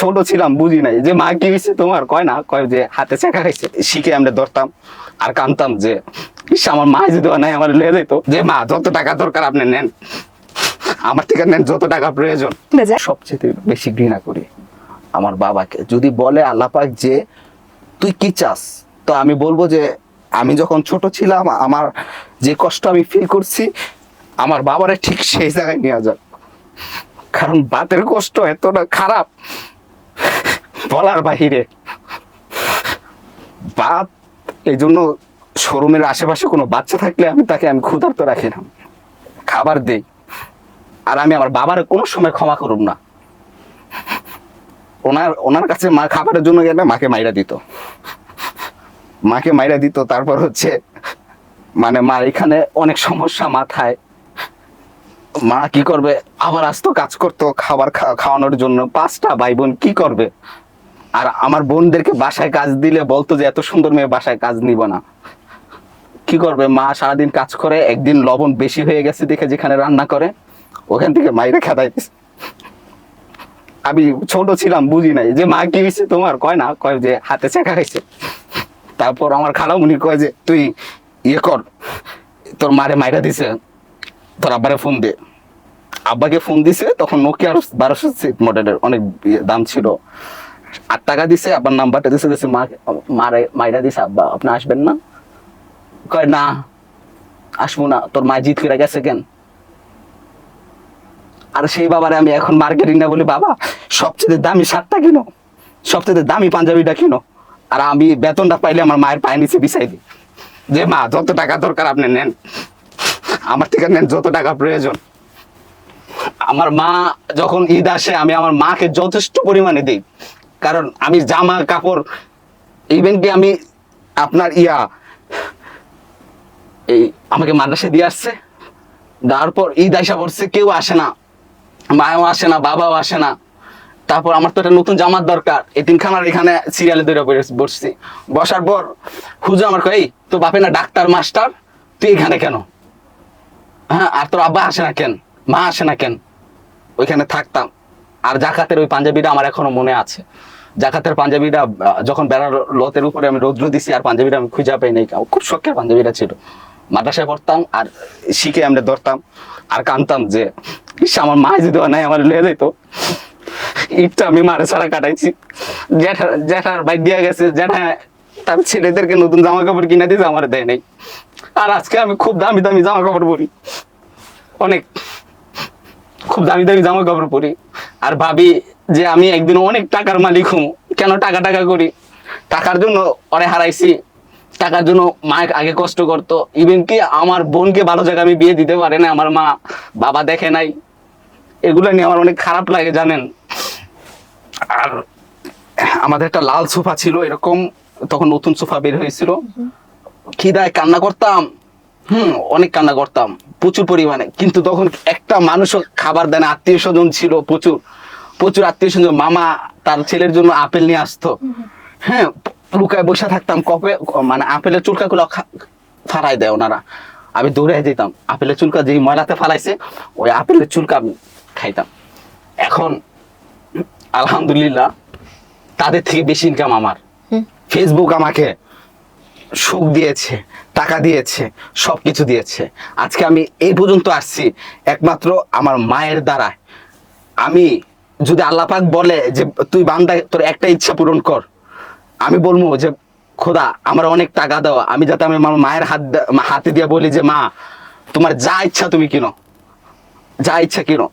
ছোট ছিলাম বুঝি নাই। যে মা কি হয়েছে তোমার? কয় না কয় যে হাতে চেকা খাইছে। শিখে আমরা ধরতাম আর কানতাম যে আমার মা যদি নাই আমার লেগে যেত যে মা যত টাকা দরকার আপনি নেন আমার থেকে নেন যত টাকা প্রয়োজন। সবচেয়ে বেশি ঘৃণা করি আমার বাবাকে। যদি বলে আল্লাপাক যে তুই কি চাস? তো আমি বলব যে আমি যখন ছোট ছিলাম আমার যে কষ্ট আমি ফিল করছি আমার বাবারে ঠিক সেই জায়গায় নিয়ে যাক কারণ বাতের কষ্ট এতটা খারাপ। বলার বাহিরে। বাত এই জন্য শোরুমের আশেপাশে কোনো বাচ্চা থাকলে আমি তাকে আমি ক্ষুধার্ত রাখি না। খাবার দেই। আর আমি আমার বাবার কোনো সময় ক্ষমা করব না। ওনার ওনার কাছে মা খাবারের জন্য গেলে মাকে মাইরা দিত। মাকে মাইরা দিত, তারপর হচ্ছে মানে মা এখানে অনেক সমস্যা মাথায়। মা কি করবে? আবার আসতো কাজ করতো খাবার খাওয়ানোর জন্য। পাঁচটা ভাই বোন কি করবে? আর আমার বোনদেরকে বাসায় কাজ দিলে বলতো যে, এত সুন্দর মেয়ে, বাসায় কাজ নিব না। কি করবে? মা সারাদিন কাজ করে, একদিন লবণ বেশি হয়ে গেছে দেখে যেখানে রান্না করে, ওখান থেকে মাইরে খেদাই আমি ছোট ছিলাম, বুঝি নাই। যে, মা, কি হয়েছে তোমার? কয় না, কয় যে, হাতে চেকা খাইছে তারপর আমার খালামুনি কয় যে, তুই ইয়ে কর, তোর মারে মাইরা দিছে। তোর আব্বারে ফোন দে। আব্বাকে ফোন দিছে, তখন নোকিয়ার বারোশো সিট মডেলের অনেক ইয়ে দাম ছিল। আট টাকা দিছে, আব্বার নাম্বারটা দিছে দিছে, মা মাইরা দিছে, আব্বা, আপনি আসবেন না? কয়, না, আসব না, তোর মা জিত ফিরে গেছে কেন? আর সেই বাবারে আমি এখন মার্কেটিং না বলি, বাবা, সবচেয়ে দামি শার্টটা কিনো? সবচেয়ে দামি পাঞ্জাবিটা কিনো? আর আমি বেতনটা পাইলে আমার মায়ের পায়ে নিচে বিছাই দিই। যে মা, যত টাকা দরকার আপনি নেন। আমার থেকে নেন যত টাকা প্রয়োজন। আমার মা যখন ঈদ আসে, আমি আমার মাকে যথেষ্ট পরিমাণে দিই। কারণ আমি জামা, কাপড় ইভেন কি আমি আপনার ইয়া, এই আমাকে মাদ্রাসা দিয়ে আসছে। তারপর ঈদ আইসা পড়ছে, কেউ আসে না। মাও আসে না, বাবাও আসে না। তারপর আমার তো একটা নতুন জামার দরকার। এতিমখানার এখানে সিরিয়ালে বসে- বসছি। বসার পর হুজু আমার কই তো বাপে না ডাক্তার, মাস্টার? তুই এখানে কেন? হ্যাঁ আর তোর আব্বা আসে না কেন? মা আসে না কেন? ওইখানে থাকতাম। আর জাকাতের ওই পাঞ্জাবিটা আমার এখনও মনে আছে। জাকাতের পাঞ্জাবিটা যখন বেড়ার লতের উপরে আমি রৌদ্র দিছি, আর পাঞ্জাবিটা আমি খুঁজে পাই নাই খুব শখের পাঞ্জাবিটা ছিল। মাদ্রাসায় পড়তাম, আর শিখে আমরা ধরতাম, আর কানতাম যে আমার মা যদি নাই আমার লেগে যেত ঈদটা আমি মারে ছাড়া কাটাইছি। জ্যাঠা জ্যাঠার বাইক দিয়ে গেছে, জ্যাঠা তার ছেলেদেরকে নতুন জামা কাপড় কিনে দিয়ে আমার দেয় নাই। আর আজকে আমি খুব দামি দামি জামা কাপড় পরি। অনেক খুব দামি দামি জামা কাপড় পরি। আর ভাবি যে আমি একদিন অনেক টাকার মালিক হম কেন টাকা টাকা করি? টাকার জন্য অরে হারাইছি। টাকার জন্য মা আগে কষ্ট করতো। ইভেন কি আমার বোনকে ভালো জায়গায় আমি বিয়ে দিতে পারে না আমার মা বাবা দেখে নাই। এগুলো নিয়ে আমার অনেক খারাপ লাগে, জানেন? আর আমাদের একটা লাল সোফা ছিল, এরকম তখন নতুন সোফা বের হয়েছিল। খিদায় কান্না করতাম। হুম, অনেক কান্না করতাম, প্রচুর পরিমাণে। কিন্তু তখন একটা মানুষও খাবার দেয় না, আত্মীয় স্বজন ছিল প্রচুর। প্রচুর আত্মীয় স্বজন, মামা তার ছেলের জন্য আপেল নিয়ে আসতো। হ্যাঁ লুকায় বসে থাকতাম, কপে মানে আপেলের চুলকাগুলো খা- ফালাই দেয় ওনারা। আমি দৌড়ে যেতাম, আপেলের চুলকা যেই ময়লাতে ফালাইছে, ওই আপেলের চুলকা আমি খাইতাম। এখন, আলহামদুলিল্লাহ, তাদের থেকে বেশি ইনকাম আমার। ফেসবুক আমাকে সুখ দিয়েছে, টাকা দিয়েছে সব কিছু দিয়েছে। আজকে আমি এই পর্যন্ত আসছি, একমাত্র আমার মায়ের দ্বারা। আমি যদি আল্লাহ পাক বলে যে তুই বান্দা, তোর একটা ইচ্ছা পূরণ কর, আমি বলব যে, খোদা, আমার অনেক টাকা দাও। আমি যাতে আমি আমার মায়ের হাত হাতে দিয়ে বলি যে, মা, তোমার যা ইচ্ছা তুমি কিনো। যা ইচ্ছা কিনো।